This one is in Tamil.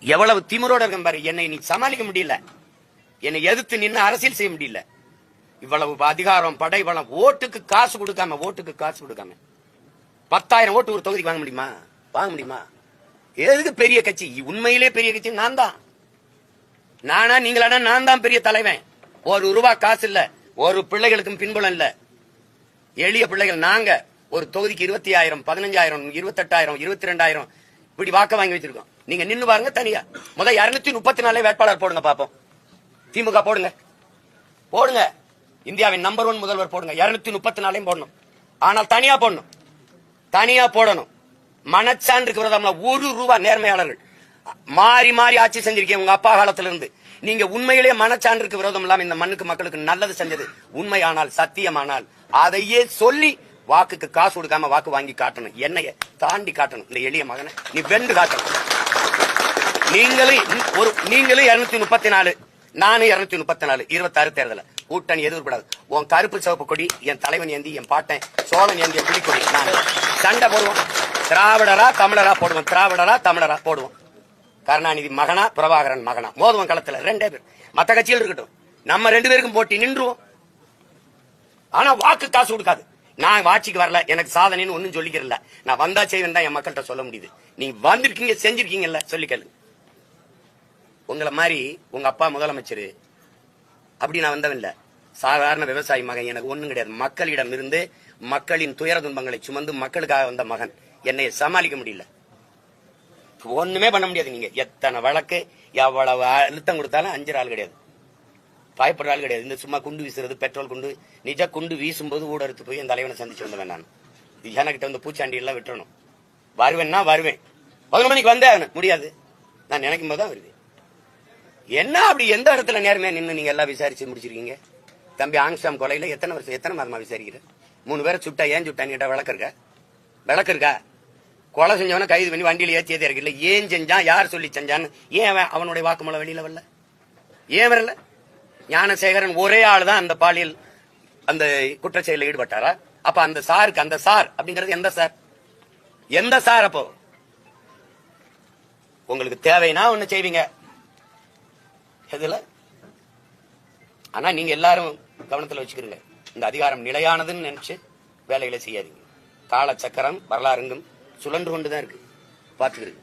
எவ்வளவு திமிரோட இருக்கும் பாரு. என்னை நீ சமாளிக்க முடியல. என்னை எதிர்த்து நின்று அரசியல் செய்ய முடியல. இவ்வளவு அதிகாரம் படை வளம் ஓட்டுக்கு காசு கொடுக்காம ஓட்டுக்கு காசு கொடுக்காம. பத்தாயிரம் ஓட்டு ஒரு தொகுதிக்கு வாங்க முடியுமா? வாங்க முடியுமா? எதுக்கு பெரிய கட்சி? உண்மையிலே பெரிய கட்சி நான் தான். நானா நீங்களானா நான் தான் பெரிய தலைவன். ஒரு ரூபா காசு இல்ல. ஒரு பிள்ளைகளுக்கும் பின்புலம் இல்ல. எளிய பிள்ளைகள் நாங்க. ஒரு தொகுதிக்கு இருபத்தி ஆயிரம் பதினஞ்சாயிரம் இருபத்தெட்டாயிரம் இருபத்தி ரெண்டாயிரம் இப்படி வாக்க வாங்கி வச்சிருக்கோம். நீங்க நின்னு பாருங்க தனியா. முதல் இருநூத்தி முப்பத்தி நாலு வேட்பாளர் போடுங்க பாப்போம். திமுக போடுங்க. போடுங்க. இந்தியாவின் நம்பர் ஒன் முதல்வர் போடுங்க. இருநூத்தி முப்பத்தி நாலையும் போடணும். ஆனால் தனியா போடணும். தனியா போடணும். மனச்சான்றுக்கு விரதம்ல ஒரு ரூபா நேர்மையாளர்கள். மாறி மாறி ஆட்சி செஞ்சிருக்கீங்க உங்க அப்பா காலத்துல இருந்து நீங்க உண்மையிலேயே மனச்சான்றுக்கு விரோதம் இல்லாம இந்த மண்ணுக்கு மக்களுக்கு நல்லது செஞ்சது உண்மையானால் சத்தியமானால். அதையே சொல்லி வாக்குக்கு காசு கொடுக்காம வாக்கு வாங்கி காட்டணும். என்னைய தாண்டி காட்டணும். இந்த எளிய மகனை நீ வென்று காட்டணும். நீங்களும் ஒரு நீங்களும் இருநூத்தி முப்பத்தி நாலு. நானும் இருநூத்தி முப்பத்தி நாலு. இருபத்தாறு தேர்தல. கூட்டணி எதிர்க்கூடாது உன் கருப்பு சிவப்பு கொடி என் தலைவன் ஏந்தி என் பாட்டன் சோழன் ஏந்திய புலிக்கொடி நான். சண்டை போடுவோம். திராவிடரா தமிழரா போடுவோம். திராவிடரா தமிழரா போடுவோம். கருணாநிதி மகனா பிரபாகரன் மகனா. மோதுவன் களத்துல. ரெண்டே பேர். மத்த கட்சியில் இருக்கட்டும். நம்ம ரெண்டு பேருக்கும் போட்டி நின்றுவோம். ஆனா வாக்கு காசு கொடுக்காது. நான் ஆட்சிக்கு வரல எனக்கு சாதனைன்னு ஒண்ணும் சொல்லிக்கிறல. நான் வந்தா செய்வேன் தான் என் மக்கள்கிட்ட சொல்ல முடியுது. நீ வந்திருக்கீங்க செஞ்சிருக்கீங்கல்ல சொல்லிக்கலு உங்களை மாதிரி உங்க அப்பா முதலமைச்சர் அப்படி நான் வந்தவன் இல்ல. சாதாரண விவசாயி மகன் எனக்கு ஒண்ணும் கிடையாது. மக்களிடம் இருந்து மக்களின் துயர துன்பங்களை சுமந்து மக்களுக்காக வந்த மகன். என்னை சமாளிக்க முடியல. ஒண்ணுமே பண்ண முடியாது நீங்க. எத்தனை வழக்கு எவ்வளவு அழுத்தம் கொடுத்தாலும் அஞ்சு ஆள் கிடையாது. பயப்படுற ஆள் கிடையாது. இந்த சும்மா குண்டு வீசுறது பெட்ரோல் குண்டு நிஜா குண்டு வீசும்போது ஊடறுத்து போய் என் தலைவனை சந்திச்சு வந்தவன் நான். எனக்கிட்ட வந்து பூச்சாண்டி எல்லாம் விட்டுறணும். வருவேன்னா வருவேன். பதினொரு மணிக்கு வந்தே முடியாது. நான் நினைக்கும் போது தான் வருவேன். என்ன அப்படி எந்த இடத்துல நேர்மையா நின்று நீங்க எல்லாம் விசாரிச்சு முடிச்சிருக்கீங்க? தம்பி ஆங்ஸ்டாம் கொலையில எத்தனை வருஷம் எத்தனை மாதமா விசாரிக்கிற? மூணு பேரை சுட்டா ஏன் சுட்டான்னு கேட்டா விளக்கு இருக்கா விளக்கு இருக்கா கொலை செஞ்சவன கைது பண்ணி வண்டியில ஏத்தியதே இருக்குல்ல ஏன் செஞ்சான்? யார் சொல்லி செஞ்சான்னு? ஏன் அவன் அவனுடைய வாக்குமூலம் வெளியில வரல? ஏன் வரல? ஞானசேகரன் ஒரே ஆள் தான் அந்த பாலியல் அந்த குற்றச்செயலில் ஈடுபட்டாரா? அப்ப அந்த சாருக்கு அந்த சார் அப்படிங்கிறது எந்த சார்? எந்த சார் அப்போ? உங்களுக்கு தேவைன்னா ஒண்ணு செய்வீங்க. எதுல? ஆனா நீங்க எல்லாரும் கவனத்துல வச்சுக்கிறீங்க இந்த அதிகாரம் நிலையானதுன்னு நினைச்சு வேலைகளை செய்யாதீங்க. கால சக்கரம் வரலாறுங்கும் சுழன்று கொண்டுதான் இருக்கு. பாத்துக்கிறீங்க